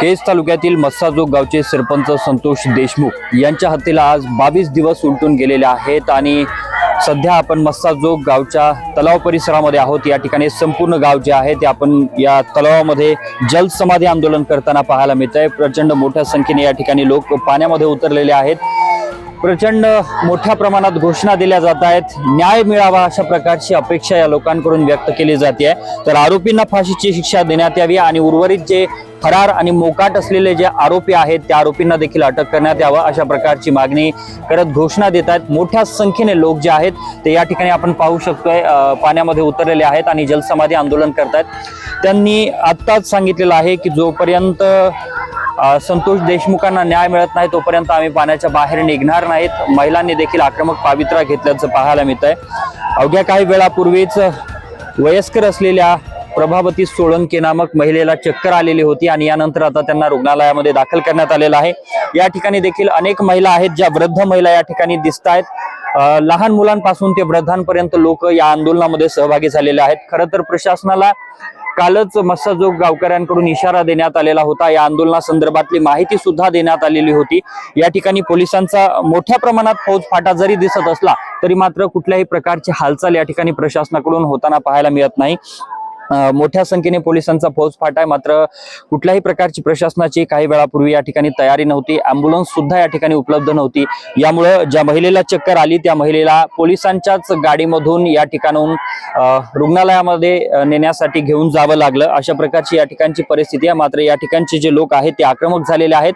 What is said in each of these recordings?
केज तालुक्यातील मस्साजोग गावचे सरपंच संतोष देशमुख यांच्या हत्येला आज बावीस दिवस उलटून गेलेले आहेत आणि सध्या आपण मस्साजोग गावच्या तलाव परिसरामध्ये आहोत. या ठिकाणी संपूर्ण गाव जे आहे ते आपण या तलावामध्ये जलसमाधी आंदोलन करताना पाहायला मिळत आहे प्रचंड मोठ्या संख्येने या ठिकाणी लोक पाण्यामध्ये उतरलेले आहेत. प्रचंड मोठ्या प्रमाणात घोषणा दिल्या जात आहेत. न्याय मिळावा अशा प्रकारची अपेक्षा या लोकांकडून व्यक्त केली जाते. आहे तर आरोपींना फाशीची शिक्षा देण्यात यावी आणि उर्वरित जे फरार आणि मोकाट असलेले जे आरोपी आहेत त्या आरोपींना देखील अटक करण्यात यावं अशा प्रकारची मागणी करत घोषणा देत आहेत. मोठ्या संख्येने लोक जे आहेत ते या ठिकाणी आपण पाहू शकतोय. पाण्यामध्ये उतरलेले आहेत आणि जलसमाधी आंदोलन करतायत त्यांनी आत्ताच सांगितलेलं आहे की जोपर्यंत संतोष देशमुखांना न्याय मिळत नाही तोपर्यंत आम्ही पाण्याच्या बाहेर निघणार नाहीत. महिलांनी देखील आक्रमक पावित्र्य घेतल्याचं पाहायला मिळत आहे अवघ्या काही वेळापूर्वीच वयस्कर असलेल्या प्रभावती सोळंके नामक महिलेला चक्कर आलेली होती आणि यानंतर आता त्यांना रुग्णालयामध्ये दाखल करण्यात आलेलं आहे. या ठिकाणी देखील अनेक महिला आहेत ज्या वृद्ध महिला या ठिकाणी दिसत आहेत. लहान मुलांपासून ते वृद्धांपर्यंत लोक या आंदोलनामध्ये सहभागी झालेले आहेत. खरं तर प्रशासनाला कालच मस्साजोग गावकऱ्यांकडून इशारा देण्यात आलेला होता. या आंदोलनासंदर्भातली माहिती सुद्धा देण्यात आलेली होती. या ठिकाणी पोलिसांचा मोठ्या प्रमाणात फौजफाटा जरी दिसत असला तरी मात्र कुठल्याही प्रकारची हालचाल या ठिकाणी प्रशासनाकडून होताना पाहायला मिळत नाही. मोठ्या संख्येने पोलिसांचा फौजफाटा आहे. मात्र कुठल्याही प्रकारची प्रशासनाची काही वेळापूर्वी या ठिकाणी तयारी नव्हती. अँब्युलन्स सुद्धा या ठिकाणी उपलब्ध नव्हती. यामुळं ज्या महिलेला चक्कर आली त्या महिलेला पोलिसांच्याच गाडीमधून या ठिकाणाहून रुग्णालयामध्ये नेण्यासाठी घेऊन जावं लागलं. अशा प्रकारची या ठिकाणची परिस्थिती आहे. मात्र या ठिकाणचे जे लोक आहेत ते आक्रमक झालेले आहेत.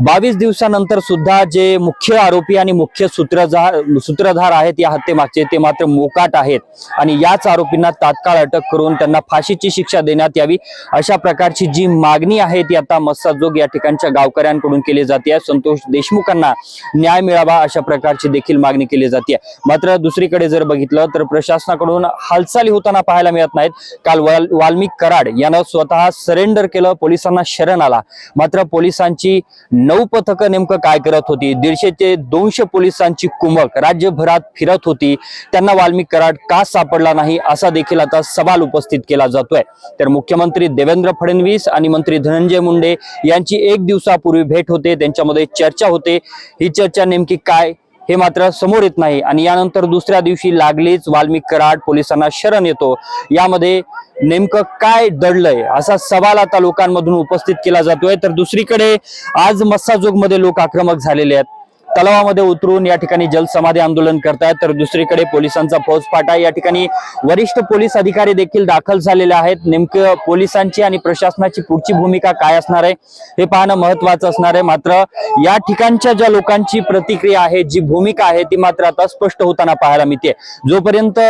बावीस दिवसानंतर सुद्धा जे मुख्य आरोपी आणि मुख्य सूत्रधार सूत्रधार आहेत या हत्येमागचे ते मात्र मोकाट आहेत. आणि याच आरोपींना तात्काळ अटक करून त्यांना फाशीची शिक्षा देण्यात यावी अशा प्रकारची जी मागणी आहे ती आता मस्साजोग या ठिकाणच्या गावकऱ्यांकडून केली जाते संतोष देशमुखांना न्याय मिळावा अशा प्रकारची देखील मागणी केली जाते मात्र दुसरीकडे जर बघितलं तर प्रशासनाकडून हालचाली होताना पाहायला मिळत नाहीत. काल वाल वाल्मिक कराड यानं स्वतः सरेंडर केलं पोलिसांना शरण आला. मात्र पोलिसांची नऊ पथकं नेमकं काय करत होती? दीडशे ते दोनशे पोलिसांची कुमक राज्यभरात फिरत होती. त्यांना वाल्मिक कराड का सापडला नाही? असा देखील आता सवाल उपस्थित केला जातोय. तर मुख्यमंत्री देवेंद्र फडणवीस आणि मंत्री धनंजय मुंडे यांची एक दिवसापूर्वी भेट होते. त्यांच्यामध्ये चर्चा होते. ही चर्चा नेमकी काय हे मात्र समोर येत नाही. आणि यानंतर दुसऱ्या दिवशी लागलीच वाल्मिक कराड पोलिसांना शरण येतो. यामध्ये नेमकं काय दडलंय असा सवाल आता लोकांमधून उपस्थित केला जातोय. तर दुसरीकडे आज मस्साजोगमध्ये लोक आक्रमक झालेले आहेत. तलावामध्ये उतरून या ठिकाणी जलसमाधी आंदोलन करतायत. तर दुसरीकडे पोलिसांचा फौजफाटा या ठिकाणी वरिष्ठ पोलीस अधिकारी देखील दाखल झालेले आहेत. नेमकं पोलिसांची आणि प्रशासनाची पुढची भूमिका काय असणार आहे हे पाहणं महत्वाचं असणार आहे. मात्र या ठिकाणच्या ज्या लोकांची प्रतिक्रिया आहे जी भूमिका आहे ती मात्र आता स्पष्ट होताना पाहायला मिळते जोपर्यंत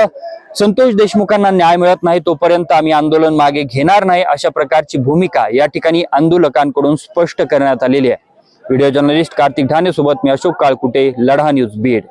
संतोष देशमुखांना न्याय मिळत नाही तोपर्यंत आम्ही आंदोलन मागे घेणार नाही अशा प्रकारची भूमिका या ठिकाणी आंदोलकांकडून स्पष्ट करण्यात आलेली आहे. व्हिडिओ जर्नलिस्ट कार्तिक ढाणे सोबत मी अशोक काळकुटे लढा न्यूज बीड